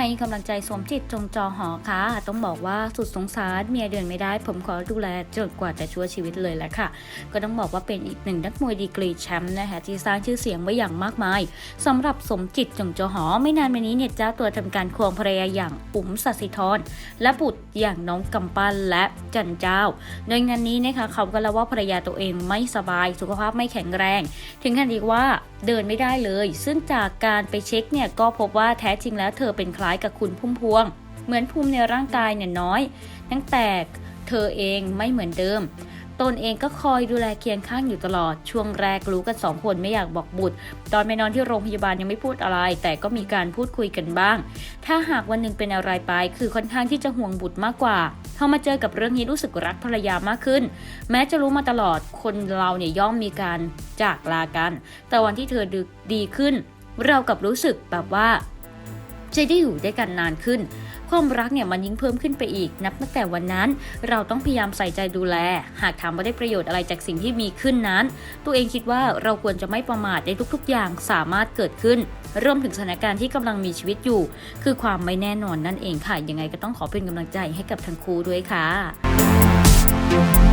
ให้กำลังใจสวมจิตจงจอหอค่ะ ต้องบอกว่าสุดสงสารเมียเดินไม่ได้ ผมขอดูแลจนกว่าจะชั่วชีวิตเลยแหละค่ะ ก็ต้องบอกว่าเป็นอีกหนึ่งนักมวยดีกรีแชมป์นะคะที่สร้างชื่อเสียงไว้อย่างมากมายสำหรับสมจิตจงจอหอไม่นานมานี้เนี่ยเจ้าตัวทำการควงภรรยาอย่างอุ๋มสัสิธรและบุตรอย่างน้องกำปั้นและจันเจ้า โดยงานนี้นะคะเขาก็เล่าว่าภรรยาตัวเองไม่สบาย สุขภาพไม่แข็งแรง ถึงขั้นที่ว่าเดินไม่ได้เลย ซึ่งจากการไปเช็คเนี่ยก็พบว่าแท้จริงแล้วเธอเป็นคล้ายกับคุณพุ่มพวง เหมือนภูมิในร่างกายเนี่ยน้อย ตั้งแต่เธอเองไม่เหมือนเดิมตนเองก็คอยดูแลเคียงข้างอยู่ตลอด ช่วงแรกรู้กันสองคนไม่อยากบอกบุตร ตอนไปนอนที่โรงพยาบาลยังไม่พูดอะไร แต่ก็มีการพูดคุยกันบ้าง ถ้าหากวันหนึ่งเป็นอะไรไป คือค่อนข้างที่จะห่วงบุตรมากกว่าพอมาเจอกับเรื่องนี้รู้สึกรักภรรยามากขึ้น แม้จะรู้มาตลอดคนเราเนี่ยย่อมมีการจากลากัน แต่วันที่เธอดีดขึ้น เรากับรู้สึกแบบว่า จะได้อยู่ด้วยกันนานขึ้น ความรักเนี่ยมันยิ่งเพิ่มขึ้นไปอีก นับตั้งแต่วันนั้น เราต้องพยายามใส่ใจดูแล หากถามว่าได้ประโยชน์อะไรจากสิ่งที่มีขึ้นนั้น ตัวเองคิดว่าเราควรจะไม่ประมาทในทุกๆ อย่างสามารถเกิดขึ้นรวมถึงสถานการณ์ที่กำลังมีชีวิตอยู่ คือความไม่แน่นอนนั่นเองค่ะ ยังไงก็ต้องขอเป็นกำลังใจให้กับทั้งคู่ด้วยค่ะ